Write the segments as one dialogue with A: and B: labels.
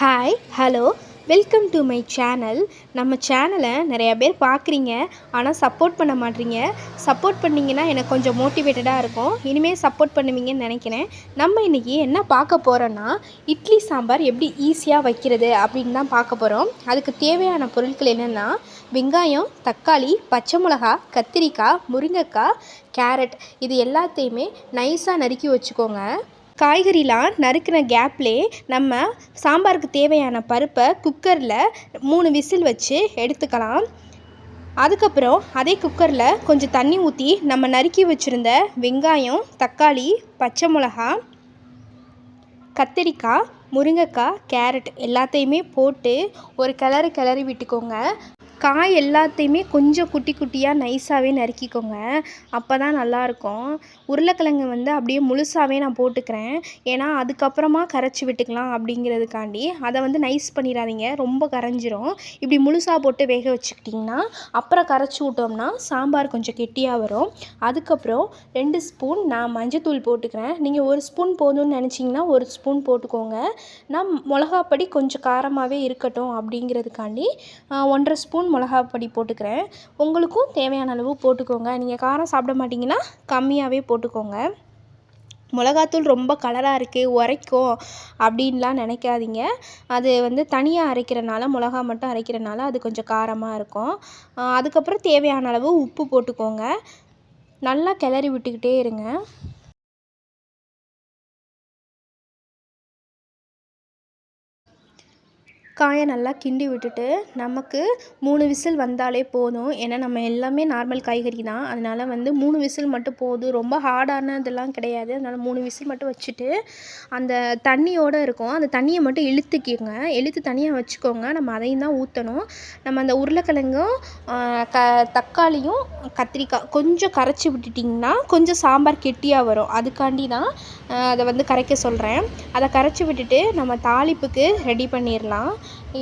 A: Hi hello welcome to my channel நம்ம சேனலை நிறையா பேர் பார்க்குறீங்க ஆனால் சப்போர்ட் பண்ண மாட்டீங்க. சப்போர்ட் பண்ணிங்கன்னா எனக்கு கொஞ்சம் மோட்டிவேட்டடாக இருக்கும். இனிமேல் சப்போர்ட் பண்ணுவீங்கன்னு நினைக்கிறேன். நம்ம இன்றைக்கி என்ன பார்க்க போகிறோன்னா இட்லி சாம்பார் எப்படி ஈஸியாக வைக்கிறது அப்படின்னு தான் பார்க்க போகிறோம் அதுக்கு தேவையான பொருட்கள் என்னென்னா வெங்காயம் தக்காளி பச்சை மிளகா கத்திரிக்காய் முருங்கைக்காய் கேரட் இது எல்லாத்தையுமே நைஸாக நறுக்கி வச்சுக்கோங்க. காய்கறிலாம் நறுக்கின கேப்லே நம்ம சாம்பாருக்கு தேவையான பருப்பை குக்கரில் மூணு விசில் வச்சு எடுத்துக்கலாம். அதுக்கப்புறம் அதே குக்கரில் கொஞ்சம் தண்ணி ஊற்றி நம்ம நறுக்கி வச்சுருந்த வெங்காயம் தக்காளி பச்சை மிளகா கத்திரிக்காய் முருங்கைக்காய் கேரட் எல்லாத்தையுமே போட்டு ஒரு கிளறு கிளறி விட்டுக்கோங்க. காய் எல்லாத்தையுமே கொஞ்சம் குட்டி குட்டியாக நைஸாகவே நறுக்கிக்கோங்க. அப்போ தான் நல்லாயிருக்கும் உருளைக்கிழங்கு வந்து அப்படியே முழுசாகவே நான் போட்டுக்கிறேன். ஏன்னா அதுக்கப்புறமா கரைச்சி விட்டுக்கலாம் அப்படிங்கிறதுக்காண்டி அதை வந்து நைஸ் பண்ணிடாதீங்க. ரொம்ப கரைஞ்சிரும். இப்படி முழுசாக போட்டு வேக வச்சுக்கிட்டிங்கன்னா அப்புறம் கரைச்சி விட்டோம்னா சாம்பார் கொஞ்சம் கெட்டியாக வரும். அதுக்கப்புறம் ரெண்டு ஸ்பூன் நான் மஞ்சத்தூள் போட்டுக்கிறேன். நீங்கள் ஒரு ஸ்பூன் போதும்னு நினச்சிங்கன்னா ஒரு ஸ்பூன் போட்டுக்கோங்க. நான் மிளகாப்படி கொஞ்சம் காரமாகவே இருக்கட்டும் அப்படிங்கிறதுக்காண்டி ஒன்றரை ஸ்பூன் மிளகா பொடி போட்டுக்கிறேன். உங்களுக்கும் தேவையான அளவு போட்டுக்கோங்க. நீங்கள் காரம் சாப்பிட மாட்டிங்கன்னா கம்மியாகவே போட்டுக்கோங்க. மிளகாத்தூள் ரொம்ப கலராக இருக்குது உரைக்கும் அப்படின்லாம் நினைக்காதீங்க. அது வந்து தனியாக அரைக்கிறனால மிளகா மட்டும் அரைக்கிறனால அது கொஞ்சம் காரமாக இருக்கும். அதுக்கப்புறம் தேவையான அளவு உப்பு போட்டுக்கோங்க. நல்லா கிளறி விட்டுக்கிட்டே இருங்க. காயை நல்லா கிண்டி விட்டுட்டு நமக்கு மூணு விசில் வந்தாலே போதும். ஏன்னா நம்ம எல்லாமே நார்மல் காய்கறி தான். அதனால் வந்து மூணு விசில் மட்டும் போதும். ரொம்ப ஹார்டானதெல்லாம் கிடையாது. அதனால் மூணு விசில் மட்டும் வச்சுட்டு அந்த தண்ணியோடு இருக்கும். அந்த தண்ணியை மட்டும் இழுத்துக்கிங்க. இழுத்து தனியாக வச்சுக்கோங்க. நம்ம அதையும் தான் ஊற்றணும் நம்ம அந்த உருளைக்கிழங்கும் க தக்காளியும் கத்திரிக்காய் கொஞ்சம் கரைச்சி விட்டுட்டிங்கன்னா கொஞ்சம் சாம்பார் கெட்டியாக வரும். அதுக்காண்டி தான் அதை வந்து கரைக்க சொல்கிறேன் அதை கரைச்சி விட்டுட்டு நம்ம தாளிப்புக்கு ரெடி பண்ணிடலாம்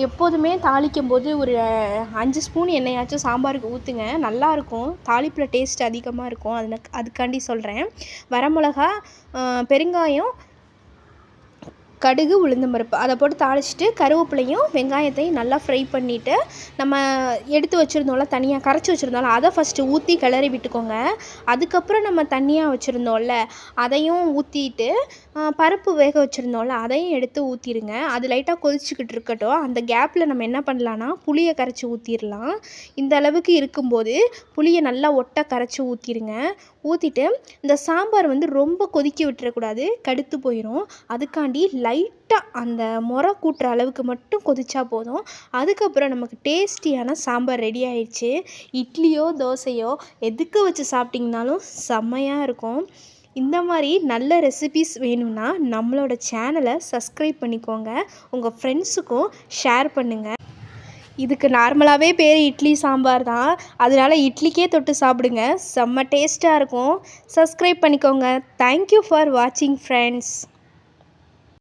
A: எப்போதுமே தாளிக்கும் போது ஒரு அஞ்சு ஸ்பூன் எண்ணெயாச்சும் சாம்பாருக்கு ஊற்றுங்க நல்லாயிருக்கும் தாளிப்பில் டேஸ்ட் அதிகமாக இருக்கும். அதில் அதுக்காண்டி சொல்கிறேன் வரமிளகா பெருங்காயம் கடுகு உளுந்தம்பருப்பு. அதை போட்டு தாளிச்சிட்டு கருவேப்பிலையும் வெங்காயத்தையும் நல்லா ஃப்ரை பண்ணிவிட்டு நம்ம எடுத்து வச்சுருந்தோம்ல தனியாக கரைச்சி வச்சுருந்தோம்ல அதை ஃபஸ்ட்டு ஊற்றி கிளறி விட்டுக்கோங்க. அதுக்கப்புறம் நம்ம தண்ணியாக வச்சுருந்தோம்ல அதையும் ஊற்றிட்டு பருப்பு வேக வச்சுருந்தோம்ல அதையும் எடுத்து ஊற்றிடுங்க அது லைட்டாக கொதிச்சுக்கிட்டு இருக்கட்டும். அந்த கேப்பில் நம்ம என்ன பண்ணலான்னா புளியை கரைச்சி ஊற்றிடலாம் இந்த அளவுக்கு இருக்கும்போது புளியை நல்லா ஒட்ட கரைச்சி ஊற்றிடுங்க ஊற்றிட்டு இந்த சாம்பார் வந்து ரொம்ப கொதிக்க விட்டுறக்கூடாது கடுத்து போயிடும் அதுக்காண்டி லைட்டாக அந்த முறை கூட்டுற அளவுக்கு மட்டும் கொதிச்சா போதும். அதுக்கப்புறம் நமக்கு டேஸ்டியான சாம்பார் ரெடி ஆயிடுச்சு. இட்லியோ தோசையோ எதுக்கு வச்சு சாப்பிட்டிங்கனாலும் செம்மையாக இருக்கும். இந்த மாதிரி நல்ல ரெசிபீஸ் வேணும்னா நம்மளோட சேனலை சப்ஸ்கிரைப் பண்ணிக்கோங்க. உங்கள் ஃப்ரெண்ட்ஸுக்கும் ஷேர் பண்ணுங்கள் இதுக்கு நார்மலாகவே பேர் இட்லி சாம்பார் தான். அதனால இட்லிக்கே தொட்டு சாப்பிடுங்க. செம்ம டேஸ்ட்டாக இருக்கும். சப்ஸ்கிரைப் பண்ணிக்கோங்க. தேங்க்யூ ஃபார் வாட்சிங் ஃப்ரெண்ட்ஸ்